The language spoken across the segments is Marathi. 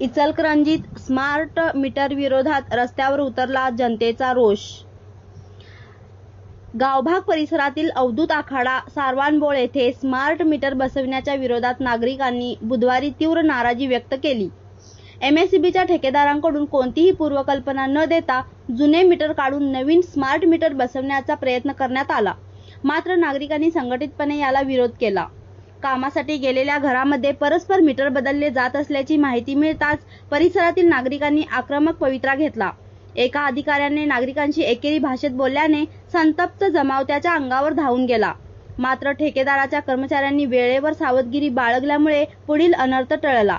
इचलकरंजीत स्मार्ट मीटर विरोधात रस्त्यावर उतरला जनतेचा रोष. गावभाग परिसरातील अवधूत आखाडा सारवानबोळ येथे स्मार्ट मीटर बसविण्याच्या विरोधात नागरिकांनी बुधवारी तीव्र नाराजी व्यक्त केली. एमएससीबीच्या ठेकेदारांकडून कोणतीही पूर्वकल्पना न देता जुने मीटर काढून नवीन स्मार्ट मीटर बसवण्याचा प्रयत्न करण्यात आला. मात्र नागरिकांनी संघटितपणे याला विरोध केला. कामासाठी गेलेल्या घरामध्ये परस्पर मीटर बदलले जात असल्याची माहिती मिळताच परिसरातील नागरिकांनी आक्रमक पवित्रा घेतला. एका अधिकाऱ्याने नागरिकांशी एकेरी भाषेत बोलल्याने संतप्त जमाव त्याच्या अंगावर धावून गेला. मात्र ठेकेदाराच्या कर्मचाऱ्यांनी वेळेवर सावधगिरी बाळगल्यामुळे पुढील अनर्थ टळला.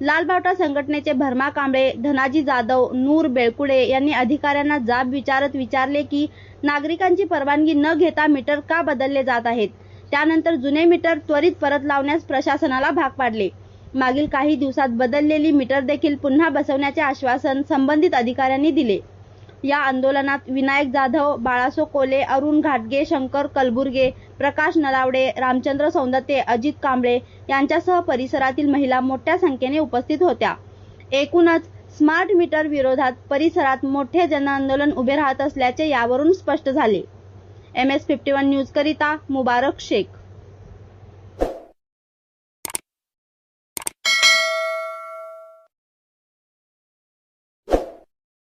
लालबावटा संघटनेचे भरमा कांबळे धनाजी जाधव नूर बेळकुडे यांनी अधिकाऱ्यांना जाब विचारत विचारले की नागरिकांची परवानगी न घेता मीटर का बदलले जात आहेत? त्यानंतर जुने मीटर त्वरित परत लावण्यास प्रशासनाला भाग पाडले. मागील काही दिवसात बदललेली मीटर देखील पुन्हा बसवण्याचे आश्वासन संबंधित अधिकाऱ्यांनी दिले. या आंदोलनात विनायक जाधव बाळासो कोले अरुण घाटगे शंकर कलबुर्गे प्रकाश नलावडे रामचंद्र सौंदते अजित कांबळे यांच्यासह परिसरातील महिला मोठ्या संख्येने उपस्थित होत्या. एकूणच स्मार्ट मीटर विरोधात परिसरात मोठे जनआंदोलन उभे राहत असल्याचे यावरून स्पष्ट झाले. M S fifty one news करिता मुबारक शेख.